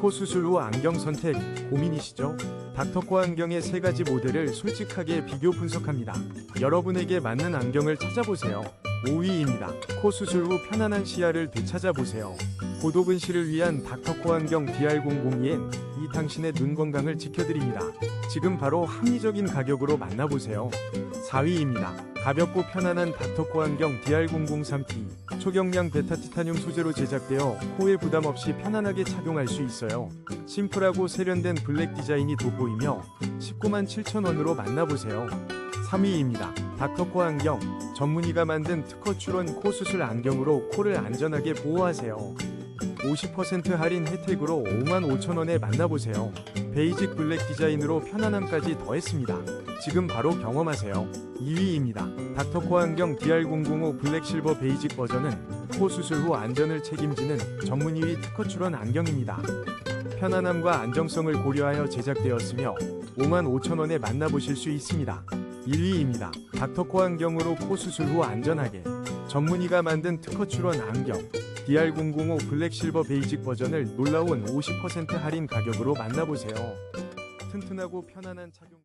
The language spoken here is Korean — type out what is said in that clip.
코 수술 후 안경 선택 고민이시죠? 닥터코 안경의 세 가지 모델을 솔직하게 비교 분석합니다. 여러분에게 맞는 안경을 찾아보세요. 5위입니다. 코 수술 후 편안한 시야를 되찾아보세요. 고도근 시를 위한 닥터코 안경 DR002엔 이 당신의 눈 건강을 지켜드립니다. 지금 바로 합리적인 가격으로 만나보세요. 4위입니다. 가볍고 편안한 닥터코 안경 DR003T 초경량 베타 티타늄 소재로 제작되어 코에 부담 없이 편안하게 착용할 수 있어요. 심플하고 세련된 블랙 디자인이 돋보이며 19만 7천원으로 만나보세요. 3위입니다. 닥터코 안경 전문의가 만든 특허 출원 코 수술 안경으로 코를 안전하게 보호하세요. 50% 할인 혜택으로 5만 5천원에 만나보세요. 베이직 블랙 디자인으로 편안함까지 더했습니다. 지금 바로 경험하세요. 2위입니다. 닥터코 안경 DR005 블랙 실버 베이직 버전은 코 수술 후 안전을 책임지는 전문의의 특허 출원 안경입니다. 편안함과 안정성을 고려하여 제작되었으며 5만 5천원에 만나보실 수 있습니다. 1위입니다. 닥터코 안경으로 코 수술 후 안전하게 전문의가 만든 특허 출원 안경 DR005 블랙 실버 베이직 버전을 놀라운 50% 할인 가격으로 만나보세요. 튼튼하고 편안한 착용